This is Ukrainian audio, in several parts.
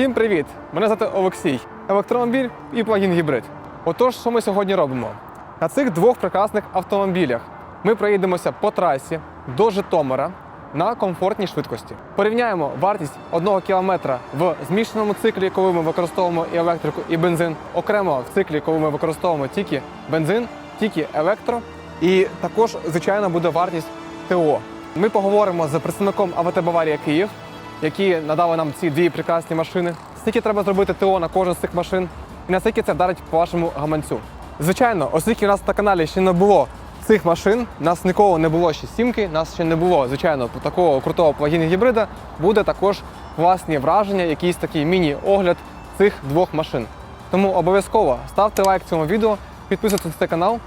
Всім привіт! Мене звати Олексій, електромобіль і плагін гібрид. Отож, що ми сьогодні робимо? На цих двох прекрасних автомобілях ми проїдемося по трасі до Житомира на комфортній швидкості. Порівняємо вартість одного кілометра в змішаному циклі, коли ми використовуємо і електрику, і бензин, окремо в циклі, коли ми використовуємо тільки бензин, тільки електро. І також, звичайно, буде вартість ТО. Ми поговоримо з представником АВТ Баварія Київ, які надали нам ці дві прекрасні машини. Скільки треба зробити ТО на кожен з цих машин, і наскільки це вдарить по вашому гаманцю. Звичайно, оскільки у нас на каналі ще не було цих машин, нас ніколи не було ще сімки, нас ще не було, звичайно, такого крутого плагіну гібрида, буде також власні враження, якийсь такий міні-огляд цих двох машин. Тому обов'язково ставте лайк цьому відео, підписуйтесь на цей канал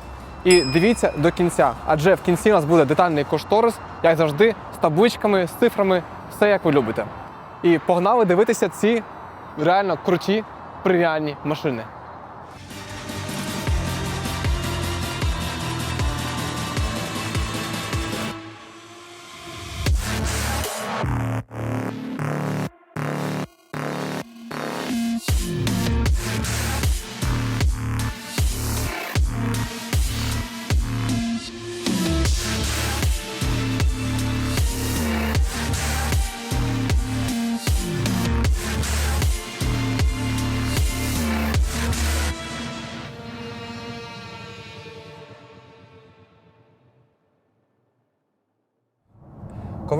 і дивіться до кінця, адже в кінці у нас буде детальний кошторис, як завжди, з табличками, з цифрами, все як ви любите. І погнали дивитися ці реально круті преміальні машини.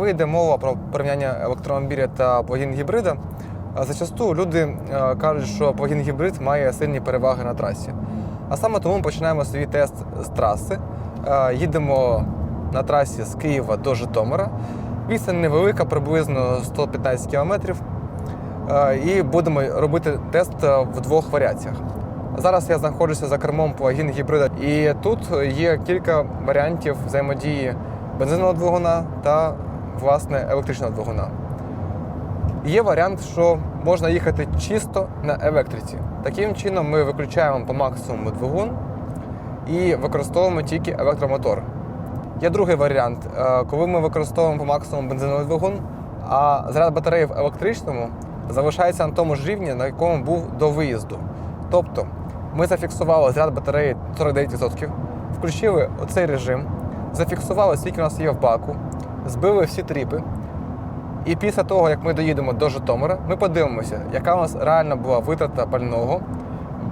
Коли йде мова про порівняння електромобіля та плагін гібрида, зачасту люди е, кажуть, що плагін гібрид має сильні переваги на трасі. А саме тому ми починаємо свій тест з траси. Е, Їдемо на трасі з Києва до Житомира. Відстань невелика, приблизно 115 кілометрів. Е, І будемо робити тест в двох варіаціях. Зараз я знаходжуся за кермом плагін гібрида, і тут є кілька варіантів взаємодії бензинового двигуна та власне електричного двигуна. Є варіант, що можна їхати чисто на електриці. Таким чином ми виключаємо по максимуму двигун і використовуємо тільки електромотор. Є другий варіант, е, коли ми використовуємо по максимуму бензиновий двигун, а заряд батареї в електричному залишається на тому ж рівні, на якому був до виїзду. Тобто ми зафіксували заряд батареї 49%, включили оцей режим, зафіксували, скільки у нас є в баку, збили всі тріпи. І після того, як ми доїдемо до Житомира, ми подивимося, яка у нас реальна була витрата пального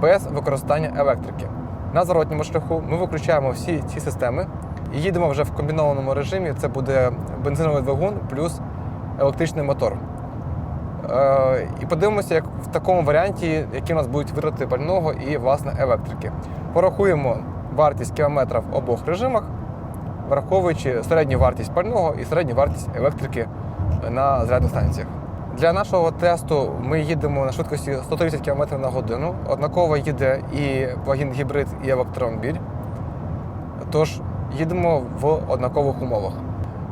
без використання електрики. На зворотньому шляху ми виключаємо всі ці системи і їдемо вже в комбінованому режимі. Це буде бензиновий двигун плюс електричний мотор. Е, і подивимося, як в такому варіанті, які у нас будуть витрати пального і власне електрики. Порахуємо вартість кілометра в обох режимах, враховуючи середню вартість пального і середню вартість електрики на зарядних станціях. Для нашого тесту ми їдемо на швидкості 130 км на годину. Однаково їде і плагін гібрид, і електромобіль. Тож їдемо в однакових умовах.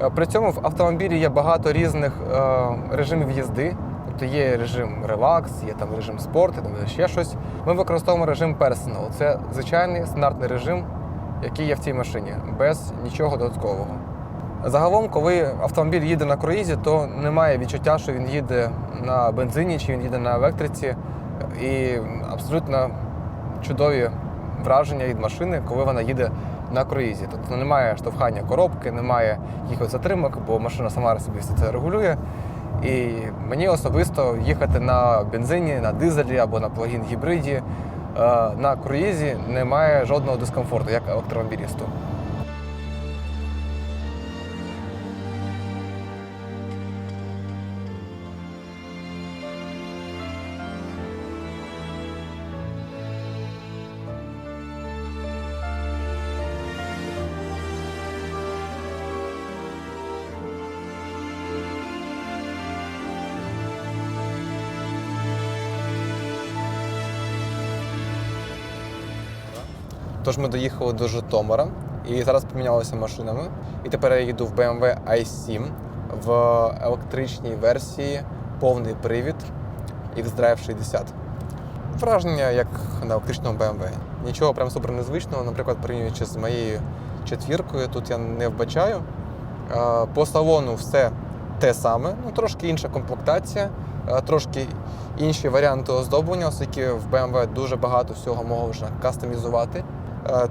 Е, При цьому в автомобілі є багато різних е, режимів їзди. Тобто є режим релакс, є там режим спорт, там ще щось. Ми використовуємо режим Personal. Це звичайний стандартний режим, який є в цій машині, без нічого додаткового. Загалом, коли автомобіль їде на круїзі, то немає відчуття, що він їде на бензині чи він їде на електриці. І абсолютно чудові враження від машини, коли вона їде на круїзі. Тобто немає штовхання коробки, немає якихось затримок, бо машина сама собі все це регулює. І мені особисто їхати на бензині, на дизелі або на плагін гібриді на круїзі немає жодного дискомфорту, як електромобілісту. Тож ми доїхали до Житомира і зараз помінялися машинами. І тепер я їду в BMW i7 в електричній версії, повний привід X-Drive 60. Враження як на електричному BMW. Нічого прям супер незвичного, наприклад, порівнюючи з моєю четвіркою, тут я не вбачаю. Е, По салону все те саме, ну трошки інша комплектація, е, трошки інші варіанти оздоблення, оскільки в BMW дуже багато всього можна кастомізувати.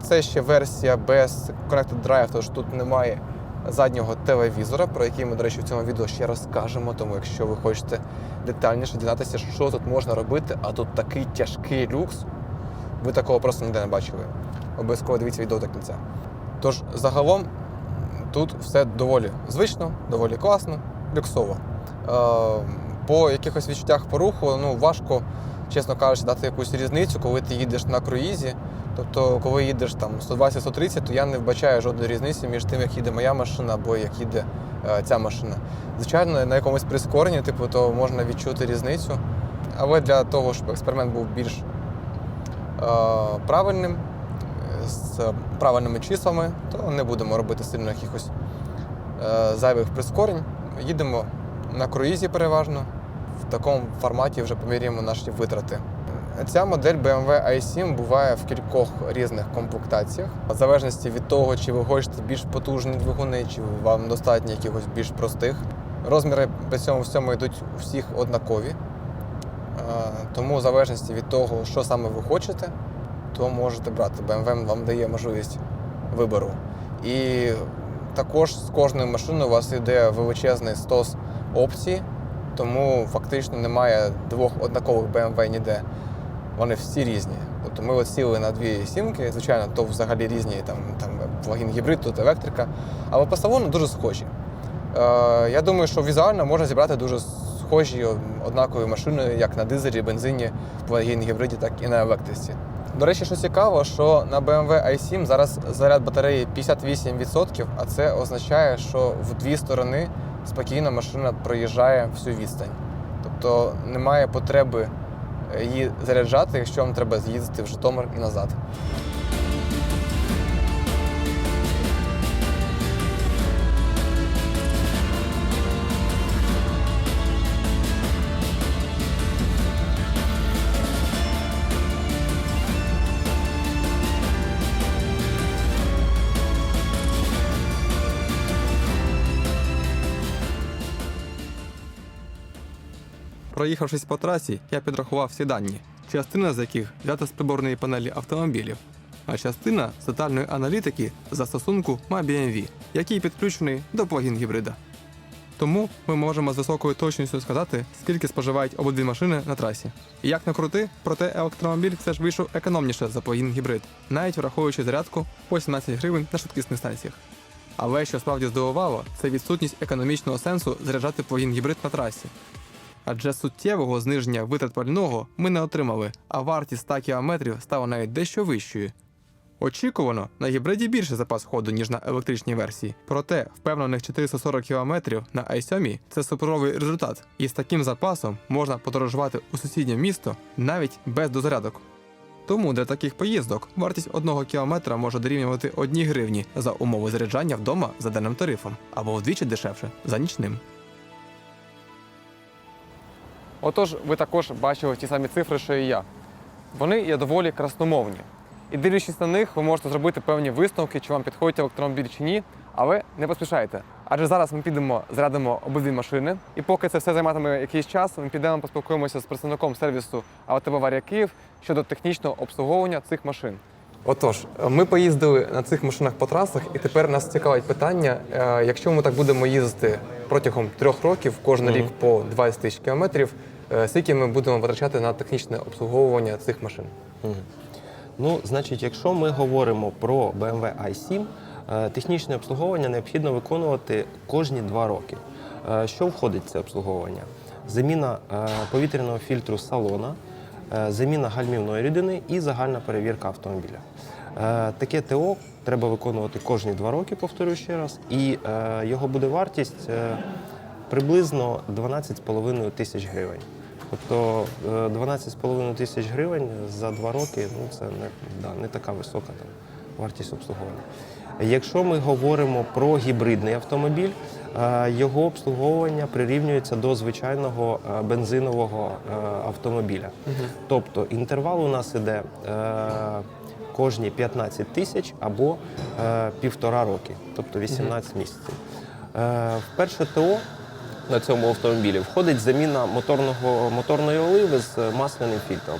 Це ще версія без Connected Drive, тож тут немає заднього телевізора, про який ми, до речі, в цьому відео ще розкажемо. Тому якщо ви хочете детальніше дізнатися, що тут можна робити, а тут такий тяжкий люкс, ви такого просто ніде не бачили. Обов'язково дивіться відео до кінця. Тож загалом тут все доволі звично, доволі класно, люксово. Е, по якихось відчуттях по руху, ну важко, чесно кажучи, дати якусь різницю, коли ти їдеш на круїзі. Тобто, коли їдеш там 120-130, то я не вбачаю жодної різниці між тим, як їде моя машина або як їде е, ця машина. Звичайно, на якомусь прискоренні, типу, то можна відчути різницю. Але для того, щоб експеримент був більш е, правильним, з правильними числами, то не будемо робити сильно якихось е, зайвих прискорень. Їдемо на круїзі переважно. В такому форматі вже поміряємо наші витрати. Ця модель BMW i7 буває в кількох різних комплектаціях, в залежності від того, чи ви хочете більш потужні двигуни, чи вам достатньо якихось більш простих. Розміри при цьому всьому йдуть у всіх однакові. Е, Тому в залежності від того, що саме ви хочете, то можете брати. BMW вам дає можливість вибору. І також з кожною машиною у вас йде величезний стос опцій, тому фактично немає двох однакових BMW ніде. Вони всі різні. Тобто ми от сіли на дві сімки, звичайно, то взагалі різні, там, там плагін гібрид, тут електрика, але по салону дуже схожі. Е, я думаю, що візуально можна зібрати дуже схожі однакові машини, як на дизелі, бензині, плагін гібриді, так і на електриці. До речі, що цікаво, що на BMW i7 зараз заряд батареї 58%, а це означає, що в дві сторони спокійно машина проїжджає всю відстань. Тобто немає потреби її заряджати, якщо вам треба з'їздити в Житомир і назад. Проїхавшись по трасі, я підрахував всі дані, частина з яких взята з приборної панелі автомобілів, а частина з тотальної аналітики застосунку MyBMV, який підключений до плагін гібрида. Тому ми можемо з високою точністю сказати, скільки споживають обидві машини на трасі. Як не крути, проте електромобіль все ж вийшов економніше за плагін гібрид, навіть враховуючи зарядку по 17 гривень на швидкісних станціях. Але що справді здивувало, це відсутність економічного сенсу заряджати плагін гібрид на трасі. Адже суттєвого зниження витрат пального ми не отримали, а вартість 100 км стала навіть дещо вищою. Очікувано, на гібриді більше запас ходу, ніж на електричній версії. Проте впевнених 440 км на i7 це суперовий результат, і з таким запасом можна подорожувати у сусіднє місто навіть без дозарядок. Тому для таких поїздок вартість одного кілометра може дорівнювати 1 гривні за умови заряджання вдома за денним тарифом або вдвічі дешевше за нічним. Отож, ви також бачили ті самі цифри, що і я. Вони є доволі красномовні. І дивлячись на них, ви можете зробити певні висновки, чи вам підходить електромобіль чи ні, але не поспішайте. Адже зараз ми підемо, зарядимо обидві машини, і поки це все займатиме якийсь час, ми підемо поспілкуємося з представником сервісу «Автоварія Київ щодо технічного обслуговування цих машин. Отож, ми поїздили на цих машинах по трасах, і тепер нас цікавить питання: е, якщо ми так будемо їздити протягом трьох років, кожен рік по 20 тисяч кілометрів, е, скільки ми будемо витрачати на технічне обслуговування цих машин? Ну, значить, якщо ми говоримо про BMW i7, е, технічне обслуговування необхідно виконувати кожні два роки. Що входить в це обслуговування? Заміна повітряного фільтру салона, заміна гальмівної рідини і загальна перевірка автомобіля. Е, Таке ТО треба виконувати кожні два роки, повторюю ще раз, і е, його буде вартість е, приблизно 12,5 тисяч гривень. Тобто е, 12,5 тисяч гривень за два роки ну, це не, да, не така висока там, вартість обслуговування. Якщо ми говоримо про гібридний автомобіль, е, його обслуговування прирівнюється до звичайного е, бензинового е, автомобіля. Тобто інтервал у нас іде кожні 15 тисяч або півтора роки, тобто 18 місяців. Е, В перше ТО на цьому автомобілі входить заміна моторного, моторної оливи з масляним фільтром.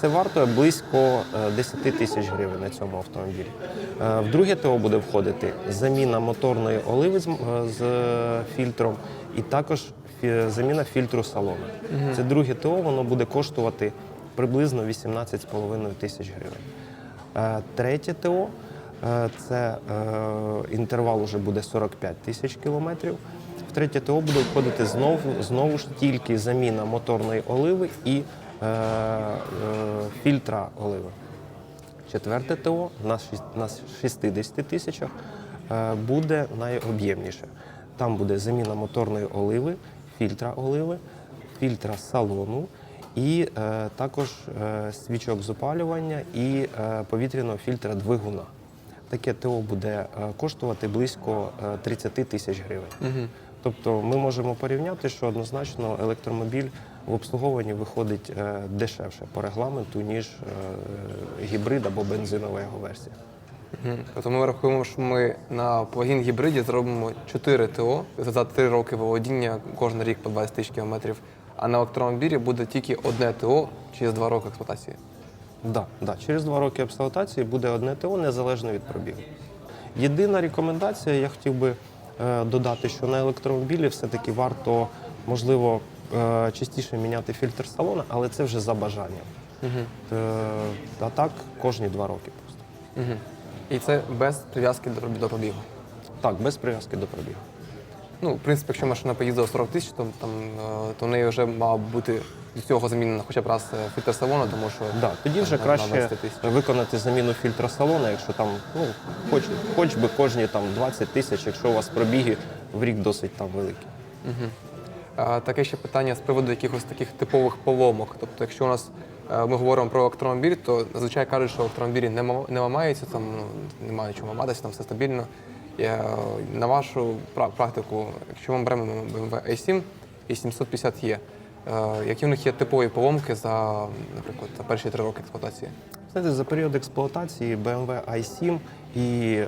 Це вартує близько е, 10 тисяч гривень на цьому автомобілі. Е, В друге ТО буде входити заміна моторної оливи з, е, е, фільтром і також заміна фільтру салону. Це друге ТО, воно буде коштувати приблизно 18,5 тисяч гривень. Е, Третє ТО е, це е, інтервал вже буде 45 тисяч кілометрів. В третє ТО буде входити знову, знову ж тільки заміна моторної оливи і е, е, фільтра оливи. Четверте ТО на на 60 тисячах е, буде найоб'ємніше. Там буде заміна моторної оливи, фільтра оливи, фільтра салону і е, також е, свічок з опалювання і е, повітряного фільтра двигуна. Таке ТО буде е, коштувати близько е, 30 тисяч гривень. Тобто ми можемо порівняти, що однозначно електромобіль в обслуговуванні виходить е, дешевше по регламенту, ніж е, гібрид або бензинова його версія. Тобто ми рахуємо, що ми на плагін гібриді зробимо 4 ТО за 3 роки володіння, кожен рік по 20 тисяч кілометрів. А на електромобілі буде тільки одне ТО через 2 роки експлуатації. Да, да. Через два роки експлуатації буде одне ТО незалежно від пробігу. Єдина рекомендація, я хотів би е, додати, що на електромобілі все-таки варто, можливо, частіше міняти фільтр салона, але це вже за бажанням. Е, а так кожні два роки просто. Угу. І це без прив'язки до, пробігу. Так, без прив'язки до пробігу. Ну, в принципі, якщо машина поїздила 40 тисяч, то, там, е, то в неї вже мав бути до цього замінено хоча б раз е, фільтр салону, тому що Да, тоді вже краще виконати заміну фільтра салона, якщо там, ну, хоч, хоч би кожні там 20 тисяч, якщо у вас пробіги в рік досить там великі. А, Таке ще питання з приводу якихось таких типових поломок. Тобто, якщо у нас е, ми говоримо про електромобіль, то зазвичай кажуть, що електромобілі не, ма- не ламаються, там ну, немає чого ламатися, там все стабільно. Е, На вашу практику, якщо ми беремо BMW i7 і 750 е які в них є типові поломки за, наприклад, перші три роки експлуатації? Знаєте, за період експлуатації BMW i7 і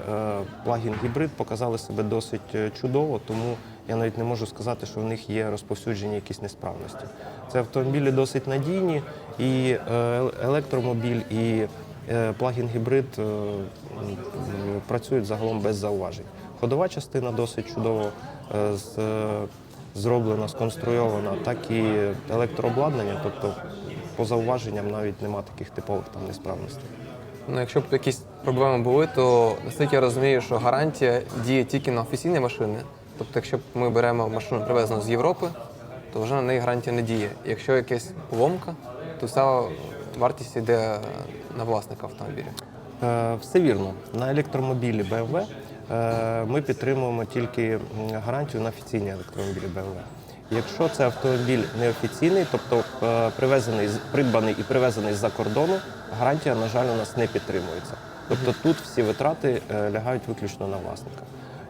плагін гібрид показали себе досить чудово, тому я навіть не можу сказати, що в них є розповсюджені якісь несправності. Це автомобілі досить надійні, і е, електромобіль, і е, плагін гібрид е, працюють загалом без зауважень. Ходова частина досить чудово зроблена, сконструйована, так і електрообладнання, тобто по зауваженням навіть нема таких типових там несправностей. Ну, якщо б якісь проблеми були, то наскільки я розумію, що гарантія діє тільки на офіційні машини. Тобто, якщо ми беремо машину привезену з Європи, то вже на неї гарантія не діє. Якщо якась поломка, то вся вартість йде на власника автомобіля. Е, Все вірно. На електромобілі BMW е, ми підтримуємо тільки гарантію на офіційні електромобілі BMW. Якщо це автомобіль неофіційний, тобто е, привезений, придбаний і привезений з-за кордону, гарантія, на жаль, у нас не підтримується. Тобто тут всі витрати лягають виключно на власника.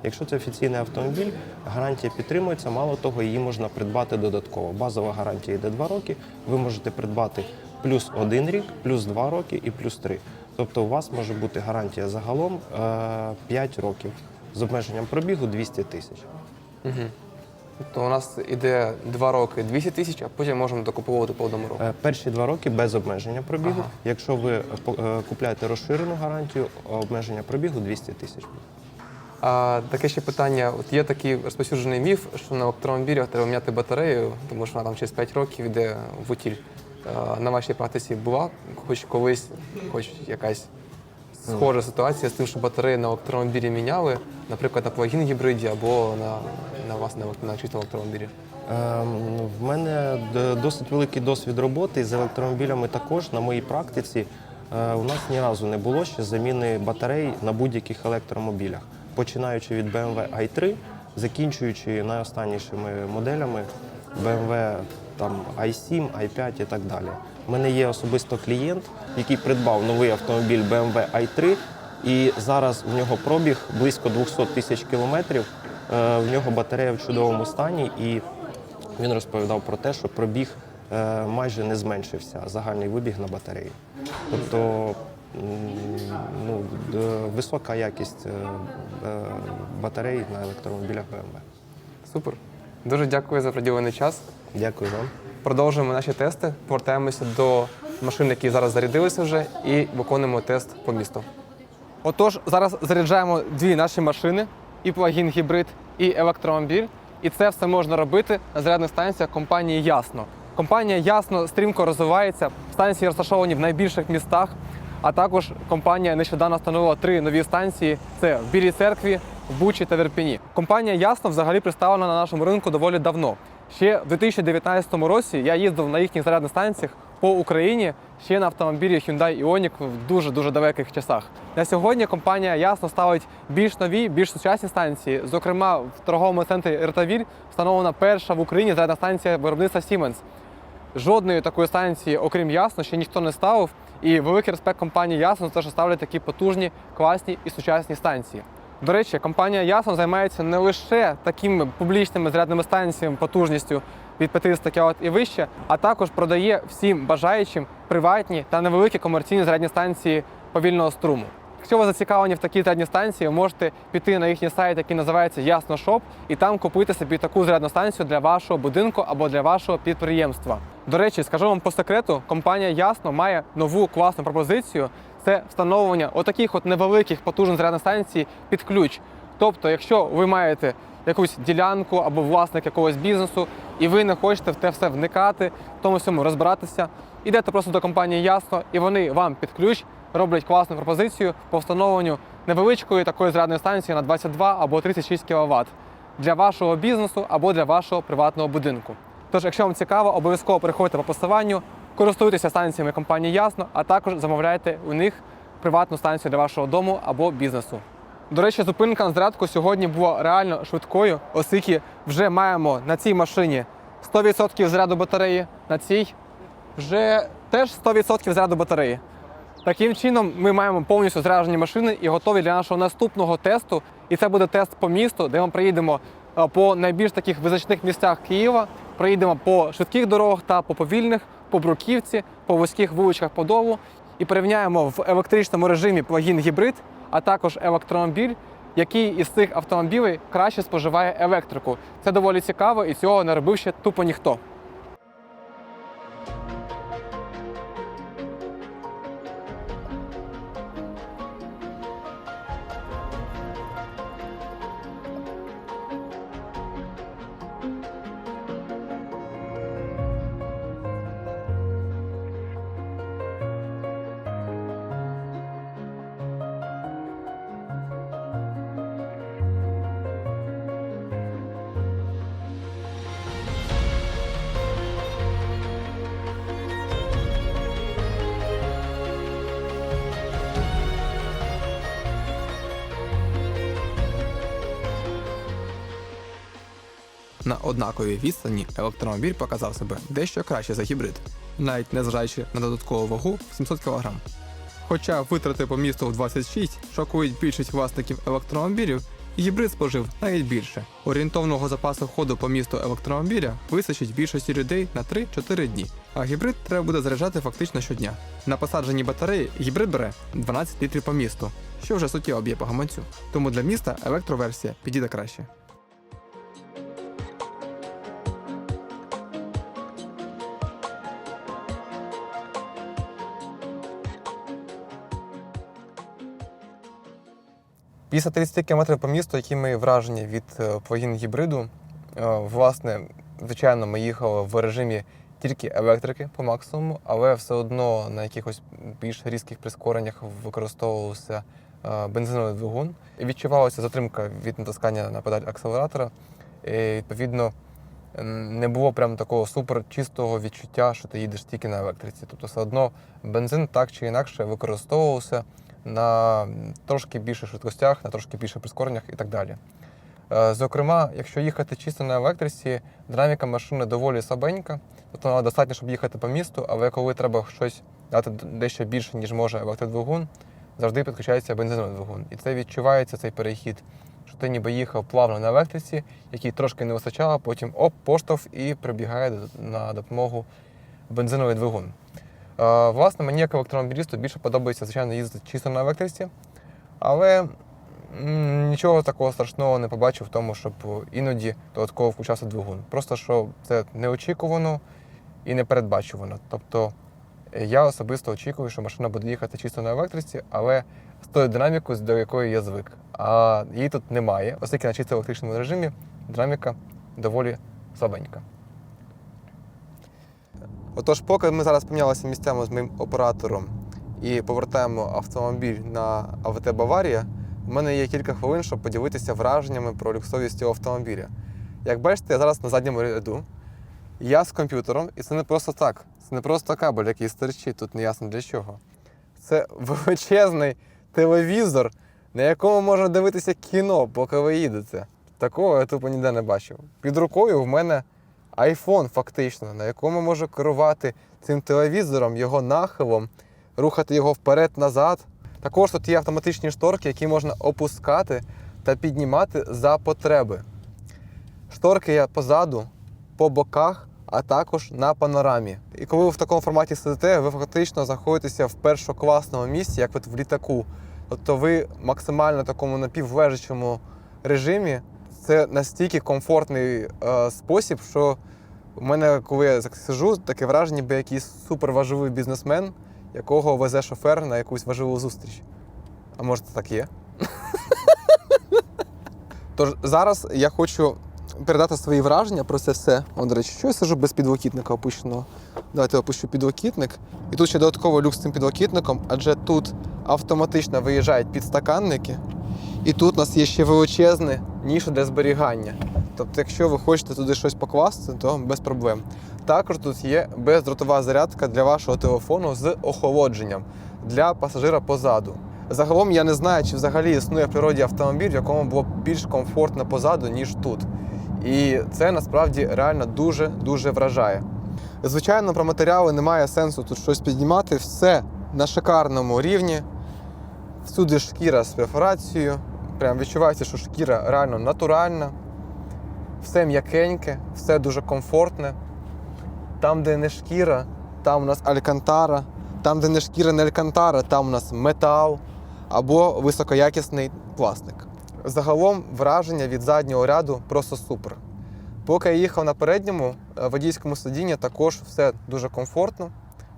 Якщо це офіційний автомобіль, гарантія підтримується. Мало того, її можна придбати додатково. Базова гарантія йде 2 роки. Ви можете придбати плюс 1 рік, плюс 2 роки і плюс 3. Тобто у вас може бути гарантія загалом е, 5 років з обмеженням пробігу 200 тисяч. Тобто у нас іде 2 роки 200 тисяч, а потім можемо докуповувати по одному року. Е, Перші два роки без обмеження пробігу. Ага. Якщо ви е, е, купляєте розширену гарантію, обмеження пробігу 200 тисяч. А таке ще питання: от є такий розповсюджений міф, що на електромобілях треба міняти батарею, тому що вона там через 5 років йде в утіль. А, На вашій практиці була хоч колись, хоч якась схожа ситуація з тим, що батареї на електромобілі міняли, наприклад, на плагін гібриді або на, на вас на, на чистому електромобілі. Ем, В мене досить великий досвід роботи з електромобілями також на моїй практиці. е, У нас ні разу не було ще заміни батарей на будь-яких електромобілях, починаючи від BMW i3, закінчуючи найостаннішими моделями BMW там, i7, i5 і так далі. У мене є особисто клієнт, який придбав новий автомобіль BMW i3, і зараз в нього пробіг близько 200 тисяч кілометрів. Е, В нього батарея в чудовому стані, і він розповідав про те, що пробіг е, майже не зменшився, загальний вибіг на батареї. Тобто ну, висока якість е, е, батарей на електромобілях BMW. Супер. Дуже дякую за приділений час. Дякую вам. Продовжуємо наші тести. Повертаємося до машин, які зараз зарядилися вже, і виконуємо тест по місту. Отож, зараз заряджаємо дві наші машини: і плагін гібрид, і електромобіль. І це все можна робити на зарядних станціях компанії Ясно. Компанія Ясно стрімко розвивається. Станції розташовані в найбільших містах. А також компанія нещодавно встановила три нові станції: це в Білій церкві, в Бучі та в Ірпіні. Компанія Ясно взагалі представлена на нашому ринку доволі давно. Ще в 2019 році я їздив на їхніх зарядних станціях по Україні ще на автомобілі Hyundai Ioniq в дуже дуже далеких часах. На сьогодні компанія ясно ставить більш нові, більш сучасні станції. Зокрема, в торговому центрі Ертавіль встановлена перша в Україні зарядна станція виробництва Siemens. Жодної такої станції, окрім ясно, ще ніхто не ставив. І великий респект компанії Ясно за те, що ставлять такі потужні, класні і сучасні станції. До речі, компанія Ясно займається не лише такими публічними зарядними станціями потужністю від 500 кВт і вище, а також продає всім бажаючим приватні та невеликі комерційні зарядні станції повільного струму. Якщо ви зацікавлені в такій зарядній станції, ви можете піти на їхній сайт, який називається Ясно Шоп, і там купити собі таку зарядну станцію для вашого будинку або для вашого підприємства. До речі, скажу вам по секрету, компанія Ясно має нову класну пропозицію. Це встановлення отаких от невеликих потужних зарядних станцій під ключ. Тобто, якщо ви маєте якусь ділянку або власник якогось бізнесу, і ви не хочете в те все вникати, в тому всьому розбиратися, ідете просто до компанії Ясно, і вони вам під ключ роблять класну пропозицію по встановленню невеличкої такої зарядної станції на 22 або 36 кВт для вашого бізнесу або для вашого приватного будинку. Тож, якщо вам цікаво, обов'язково переходьте по посиланню, користуйтеся станціями компанії Ясно, а також замовляйте у них приватну станцію для вашого дому або бізнесу. До речі, зупинка на зарядку сьогодні була реально швидкою, оскільки вже маємо на цій машині 100% заряду батареї, на цій вже теж 100% заряду батареї. Таким чином, ми маємо повністю заряджені машини і готові для нашого наступного тесту. І це буде тест по місту, де ми приїдемо е, по найбільш таких визначних місцях Києва, проїдемо по швидких дорогах та по повільних, по бруківці, по вузьких вуличках Подолу і порівняємо в електричному режимі плагін гібрид, а також електромобіль, який із цих автомобілів краще споживає електрику. Це доволі цікаво і цього не робив ще тупо ніхто. На однаковій відстані електромобіль показав себе дещо краще за гібрид, навіть незважаючи на додаткову вагу в 700 кг. Хоча витрати по місту в 26 шокують більшість власників електромобілів, гібрид спожив навіть більше. Орієнтовного запасу ходу по місту електромобіля вистачить більшості людей на 3-4 дні, а гібрид треба буде заряджати фактично щодня. На посадженій батареї гібрид бере 12 літрів по місту, що вже суттєво б'є по гаманцю. Тому для міста електроверсія підійде краще. Після 30 км по місту, які ми вражені від е, плагін гібриду, е, власне, звичайно, ми їхали в режимі тільки електрики по максимуму, але все одно на якихось більш різких прискореннях використовувався е, бензиновий двигун. І відчувалася затримка від натискання на педаль акселератора. І, відповідно, не було прям такого супер чистого відчуття, що ти їдеш тільки на електриці. Тобто, все одно бензин так чи інакше використовувався на трошки більших швидкостях, на трошки більших прискореннях і так далі. Е, Зокрема, якщо їхати чисто на електриці, динаміка машини доволі слабенька, тобто вона достатньо, щоб їхати по місту, але коли треба щось дати дещо більше, ніж може електродвигун, завжди підключається бензиновий двигун. І це відчувається цей перехід, що ти ніби їхав плавно на електриці, якій трошки не вистачало, потім оп, поштовх і прибігає на допомогу бензиновий двигун. Е, Власне, мені як електромобілісту більше подобається, звичайно, їздити чисто на електриці, але Нічого такого страшного не побачив в тому, щоб іноді додатково включався двигун. Просто що це неочікувано і непередбачувано. Тобто е, я особисто очікую, що машина буде їхати чисто на електриці, але з тою динамікою, до якої я звик. А її тут немає, оскільки на чисто електричному режимі динаміка доволі слабенька. Отож, поки ми зараз помінялися місцями з моїм оператором і повертаємо автомобіль на АВТ Баварія, у мене є кілька хвилин, щоб поділитися враженнями про люксовість цього автомобіля. Як бачите, я зараз на задньому ряду. Я з комп'ютером, і це не просто так. Це не просто кабель, який стерчить, тут не ясно для чого. Це величезний телевізор, на якому можна дивитися кіно, поки ви їдете. Такого я тупо ніде не бачив. Під рукою в мене iPhone, фактично, на якому можу керувати цим телевізором, його нахилом, рухати його вперед-назад. Також тут є автоматичні шторки, які можна опускати та піднімати за потреби. Шторки є позаду, по боках, а також на панорамі. І коли ви в такому форматі сидите, ви фактично знаходитеся в першокласному місці, як от в літаку. Тобто ви максимально такому напівлежачому режимі. Це настільки комфортний е, спосіб, що у мене, коли я так сижу, таке враження, ніби якийсь суперважливий бізнесмен, якого везе шофер на якусь важливу зустріч. А може, це так є? Тож зараз я хочу передати свої враження про це все. О, до речі, що я сижу без підлокітника опущеного. Давайте опущу підлокітник. І тут ще додатково люкс з цим підлокітником, адже тут автоматично виїжджають підстаканники. І тут у нас є ще величезне ніша для зберігання. Тобто, якщо ви хочете туди щось покласти, то без проблем. Також тут є бездротова зарядка для вашого телефону з охолодженням для пасажира позаду. Загалом я не знаю, чи взагалі існує в природі автомобіль, в якому було більш комфортно позаду, ніж тут. І це насправді реально дуже-дуже вражає. Звичайно, про матеріали немає сенсу тут щось піднімати. Все на шикарному рівні. Всюди шкіра з перфорацією. Прям відчувається, що шкіра реально натуральна. Все м'якеньке, все дуже комфортне. Там, де не шкіра, там у нас алькантара. Там, де не шкіра, не алькантара, там у нас метал або високоякісний пластик. Загалом враження від заднього ряду просто супер. Поки я їхав на передньому е, водійському сидінні, також все дуже комфортно,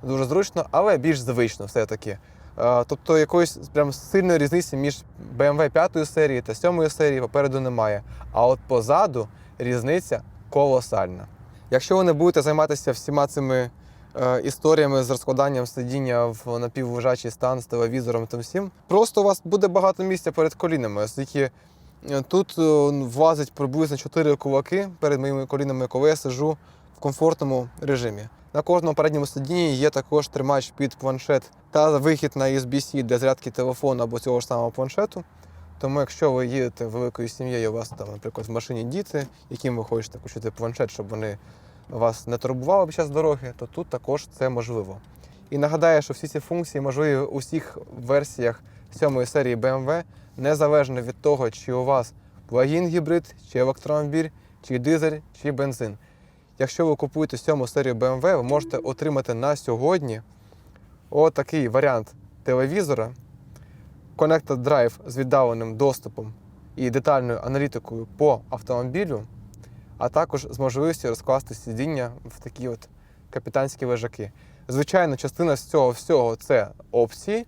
дуже зручно, але більш звично все-таки. Е, Тобто якоїсь прям сильної різниці між BMW 5 серії та 7 серії попереду немає. А от позаду різниця колосальна. Якщо ви не будете займатися всіма цими е, історіями з розкладанням сидіння в напівлежачий стан з телевізором та всім, просто у вас буде багато місця перед колінами, оскільки е, тут влазить приблизно 4 кулаки перед моїми колінами, коли я сижу в комфортному режимі. На кожному передньому сидінні є також тримач під планшет та вихід на USB-C для зарядки телефону або цього ж самого планшету. Тому якщо ви їдете великою сім'єю, у вас там, наприклад, в машині діти, яким ви хочете включити планшет, щоб вони вас не турбували під час дороги, то тут також це можливо. І нагадаю, що всі ці функції можливі у всіх версіях 7 серії BMW, незалежно від того, чи у вас плагін гібрид, чи електромобіль, чи дизель, чи бензин. Якщо ви купуєте 7 серію BMW, ви можете отримати на сьогодні отакий варіант телевізора, Connected Drive з віддаленим доступом і детальною аналітикою по автомобілю, а також з можливістю розкласти сидіння в такі от капітанські лежаки. Звичайно, частина з цього всього це опції.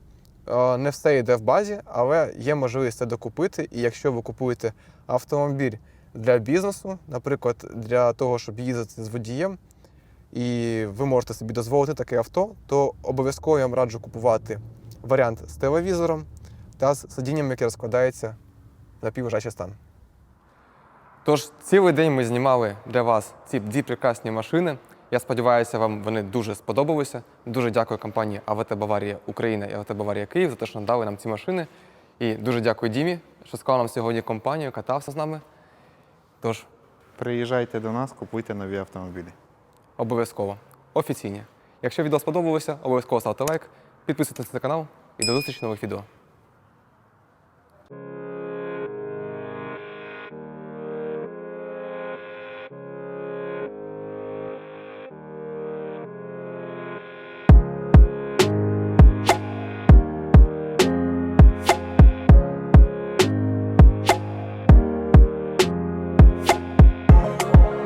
Е, Не все йде в базі, але є можливість це докупити. І якщо ви купуєте автомобіль для бізнесу, наприклад, для того, щоб їздити з водієм, і ви можете собі дозволити таке авто, то обов'язково я вам раджу купувати варіант з телевізором та з сидінням, яке розкладається на півлежачий стан. Тож, цілий день ми знімали для вас ці дві прекрасні машини. Я сподіваюся, вам вони дуже сподобалися. Дуже дякую компанії АВТ Баварія Україна і АВТ Баварія Київ за те, що надали нам ці машини. І дуже дякую Дімі, що склав нам сьогодні компанію, катався з нами. Тож, Приїжджайте до нас, купуйте нові автомобілі. обов'язково. Офіційні. Якщо відео сподобалося, обов'язково ставте лайк, підписуйтесь на канал і до зустрічі нових відео.